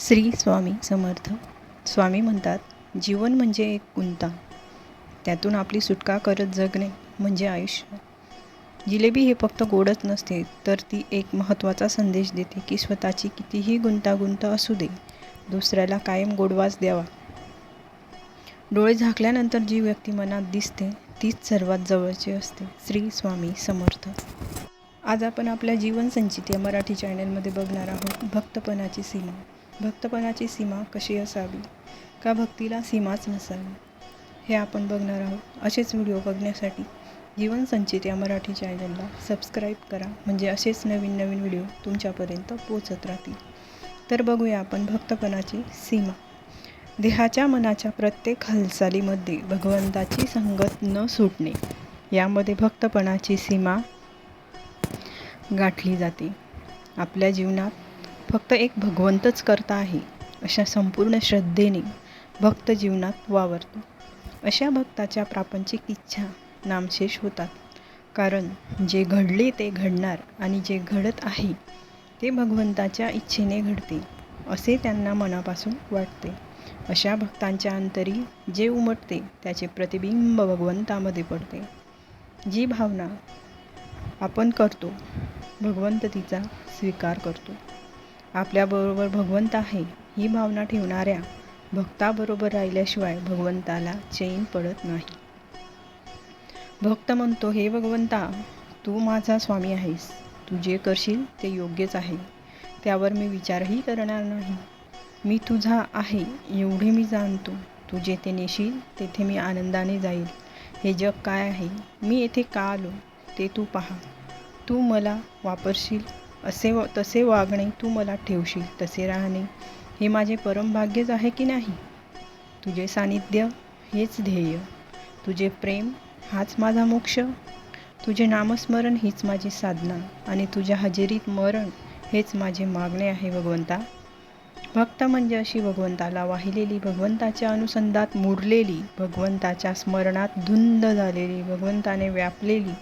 श्री स्वामी समर्थ. स्वामी म्हणतात जीवन म्हणजे एक गुंता. त्यातून आपली सुटका करत जगणे म्हणजे आयुष्य. जिलेबी हे फक्त गोडच नसते तर ती एक महत्त्वाचा संदेश देते की स्वतःची कितीही गुंतागुंत असू दे दुसऱ्याला कायम गोडवाच द्यावा. डोळे झाकल्यानंतर जी व्यक्ती मनात दिसते तीच सर्वात जवळची असते. श्री स्वामी समर्थ. आज आपण आपल्या जीवनसंचित या मराठी चॅनलमध्ये बघणार आहोत भक्तपणाची सीमा. भक्तपणाची सीमा कशी असावी? का भक्तीला सीमाच नसावी? हे आपण बघणार आहोत. असेच व्हिडिओ बघण्यासाठी जीवनसंचित या मराठी चॅनलला सबस्क्राईब करा. म्हणजे असेच नवीन नवीन व्हिडिओ तुमच्यापर्यंत पोचत राहतील. तर बघूया आपण भक्तपणाची सीमा. देहाच्या मनाच्या प्रत्येक हालचालीमध्ये भगवंताची संगत न सुटणे यामध्ये भक्तपणाची सीमा गाठली जाते. आपल्या जीवनात फक्त एक भगवंतच करता आहे अशा संपूर्ण श्रद्धेने भक्त जीवनात वावरतो. अशा भक्ताच्या प्रापंचिक इच्छा नामशेष होतात. कारण जे घडले ते घडणार आणि जे घडत आहे ते भगवंताच्या इच्छेने घडते असे त्यांना मनापासून वाटते. अशा भक्तांच्या अंतरी जे उमटते त्याचे प्रतिबिंब भगवंतामध्ये पडते. जी भावना आपण करतो भगवंत तिचा स्वीकार करतो. आपल्याबरोबर भगवंत आहे ही भावना ठेवणाऱ्या भक्ताबरोबर राहिल्याशिवाय भगवंताला चैन पडत नाही. भक्त म्हणतो हे भगवंता तू माझा स्वामी आहेस. तू जे करशील ते योग्यच आहे. त्यावर मी विचारही करणार नाही. मी तुझा आहे एवढे मी जाणतो. तू जेथे नेशील तेथे मी आनंदाने जाईल. हे जग काय आहे? मी येथे का आलो? ते तू पहा. तू मला वापरशील असे व तसे वागणे तू मला ठेवशील तसे राहणे हे माझे परमभाग्यच आहे की नाही? तुझे सानिध्य हेच ध्येय. तुझे प्रेम हाच माझा मोक्ष. तुझे नामस्मरण हीच माझी साधना आणि तुझ्या हजेरीत मरण हेच माझे मागणे आहे भगवंता. भक्त म्हणजे अशी भगवंताला वाहिलेली भगवंताच्या अनुसंधात मुरलेली भगवंताच्या स्मरणात धुंद झालेली भगवंताने व्यापलेली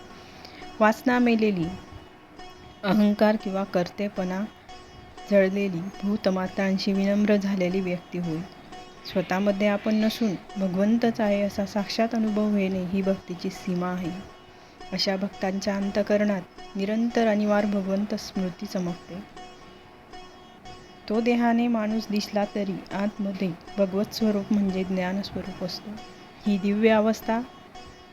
वासना मेलेली अहंकार किंवा कर्तेपणा जळलेली भूतमातांशी विनम्र झालेली व्यक्ती होईल स्वतःमध्ये आपण नसून भगवंतच आहे असा साक्षात अनुभव येणे ही भक्तीची सीमा आहे. अशा भक्तांच्या अंतकरणात निरंतर अनिवार्य भगवंत स्मृती चमकते. तो देहाने माणूस दिसला तरी आतमध्ये भगवत स्वरूप म्हणजे ज्ञानस्वरूप असतो. ही दिव्य अवस्था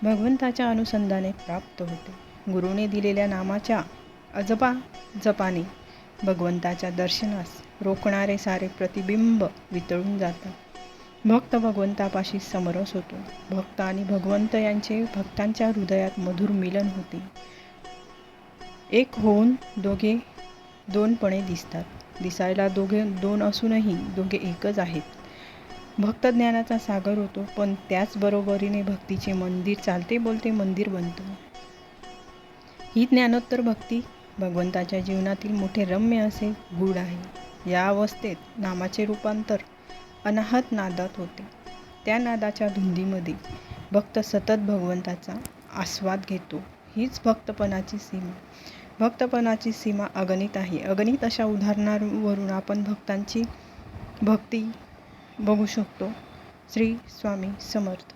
भगवंताच्या अनुसंधाने प्राप्त होते. गुरुने दिलेल्या नामाच्या अजबा जपाने भगवंताच्या दर्शनास रोखणारे सारे प्रतिबिंब वितळून जातात. भक्त भगवंतापाशी समरस होतो. भक्त आणि भगवंत यांचे भक्तांच्या हृदयात मधुर मिलन होते. एक होऊन दोघे दोनपणे दिसतात. दिसायला दोघे दोन असूनही दोघे एकच आहेत. भक्त ज्ञानाचा सागर होतो पण त्याचबरोबरीने भक्तीचे मंदिर चालते बोलते मंदिर बनतो. ही ज्ञानोत्तर भक्ती भगवंताच्या जीवनातील मोठे रम्य असे गूढ आहे. या अवस्थेत नामाचे रूपांतर अनाहत नादात होते. त्या नादाच्या धुंदीमध्ये भक्त सतत भगवंताचा आस्वाद घेतो. हीच भक्तपणाची सीमा. भक्तपणाची सीमा अगणित आहे. अगणित अशा उदाहरणावरून आपण भक्तांची भक्ती बघू शकतो. श्री स्वामी समर्थ.